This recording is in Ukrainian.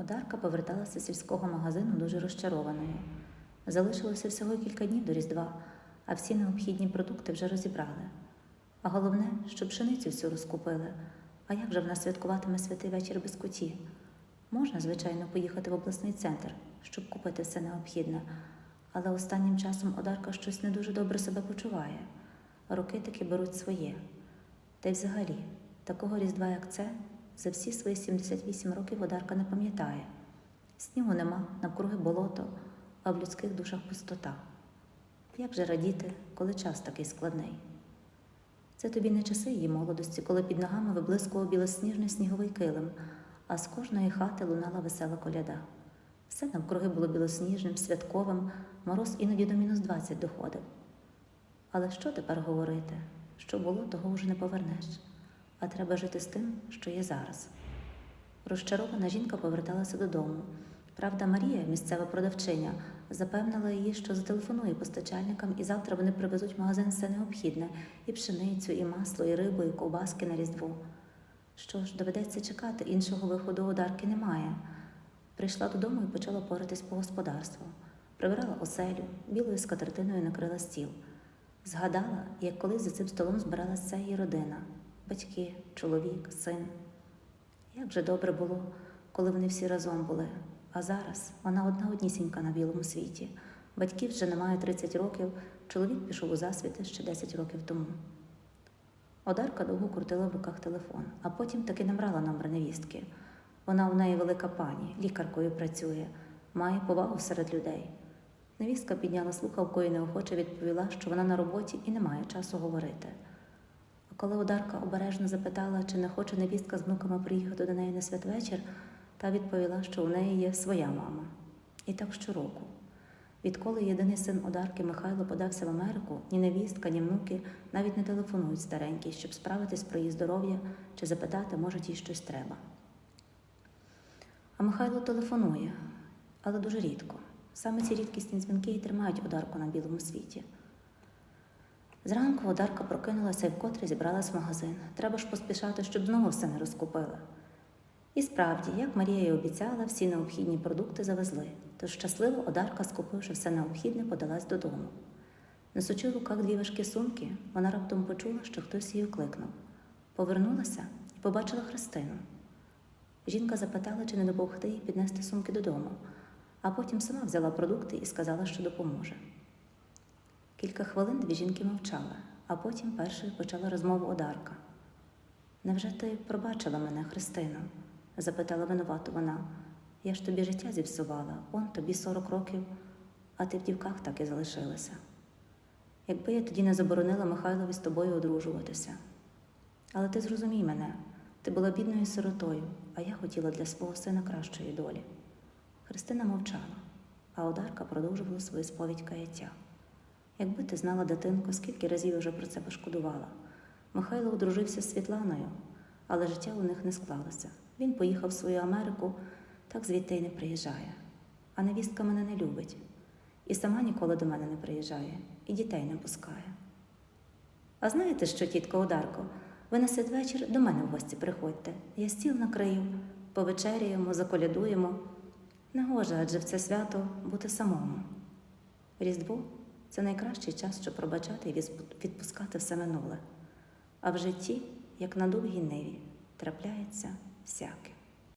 Одарка поверталася з сільського магазину дуже розчарованою. Залишилося всього кілька днів до Різдва, а всі необхідні продукти вже розібрали. А головне, що пшеницю всю розкупили. А як же вона святкуватиме святий вечір без куті? Можна, звичайно, поїхати в обласний центр, щоб купити все необхідне, але останнім часом Одарка щось не дуже добре себе почуває. Роки таки беруть своє. Та й взагалі, такого різдва, як це, за всі свої 78 років Одарка не пам'ятає. Снігу нема, навкруги болото, а в людських душах пустота. Як же радіти, коли час такий складний? Це тобі не часи її молодості, коли під ногами виблискував білосніжний сніговий килим, а з кожної хати лунала весела коляда. Все навкруги було білосніжним, святковим, мороз іноді до мінус 20 доходив. Але що тепер говорити? Що було, того вже не повернеш, а треба жити з тим, що є зараз. Розчарована жінка поверталася додому. Правда, Марія, місцева продавчиня, запевнила її, що зателефонує постачальникам, і завтра вони привезуть в магазин все необхідне і пшеницю, і масло, і рибу, і ковбаски на різдво. Що ж, доведеться чекати, іншого виходу у Дарки немає. Прийшла додому і почала поратись по господарству. Прибирала оселю, білою скатертиною накрила стіл. Згадала, як колись за цим столом збиралася її родина батьки, чоловік, син. Як же добре було, коли вони всі разом були. А зараз вона одна однісінька на білому світі. Батьків вже немає 30 років, чоловік пішов у засвіти ще 10 років тому. Одарка довго крутила в руках телефон, а потім таки набрала номер невістки. Вона у неї велика пані, лікаркою працює, має повагу серед людей. Невістка підняла слухавку і неохоче відповіла, що вона на роботі і не має часу говорити. Коли Одарка обережно запитала, чи не хоче невістка з внуками приїхати до неї на святвечір, та відповіла, що у неї є своя мама. І так щороку. Відколи єдиний син Одарки Михайло подався в Америку, ні невістка, ні внуки навіть не телефонують старенькій, щоб справитись про її здоров'я чи запитати, може, їй щось треба. А Михайло телефонує, але дуже рідко. Саме ці рідкісні дзвінки і тримають Одарку на білому світі. Зранку Одарка прокинулася і вкотре зібралась в магазин. Треба ж поспішати, щоб знову все не розкупили. І справді, як Марія й обіцяла, всі необхідні продукти завезли, тож щасливо Одарка, скупивши все необхідне, подалась додому. Несучи в руках дві важкі сумки, вона раптом почула, що хтось її окликнув. Повернулася і побачила Христину. Жінка запитала, чи не допомогти їй піднести сумки додому, а потім сама взяла продукти і сказала, що допоможе. Кілька хвилин дві жінки мовчали, а потім першою почала розмову Одарка. Невже ти пробачила мене, Христино? запитала винувато вона. Я ж тобі життя зіпсувала, он тобі сорок років, а ти в дівках так і залишилася. Якби я тоді не заборонила Михайлові з тобою одружуватися. Але ти зрозумій мене, ти була бідною сиротою, а я хотіла для свого сина кращої долі. Христина мовчала, а Одарка продовжувала свою сповідь каяття. Якби ти знала, дитинко, скільки разів вже про це пошкодувала. Михайло одружився з Світланою, але життя у них не склалося. Він поїхав в свою Америку, так звідти й не приїжджає. А невістка мене не любить. І сама ніколи до мене не приїжджає, і дітей не пускає. А знаєте що, тітко Одарко, ви на святвечір до мене в гості приходьте. Я стіл накрию, повечеряємо, заколядуємо. Негоже, адже в це свято бути самому. Різдво це найкращий час, щоб пробачати і відпускати все минуле. А в житті, як на довгій ниві, трапляється всяке.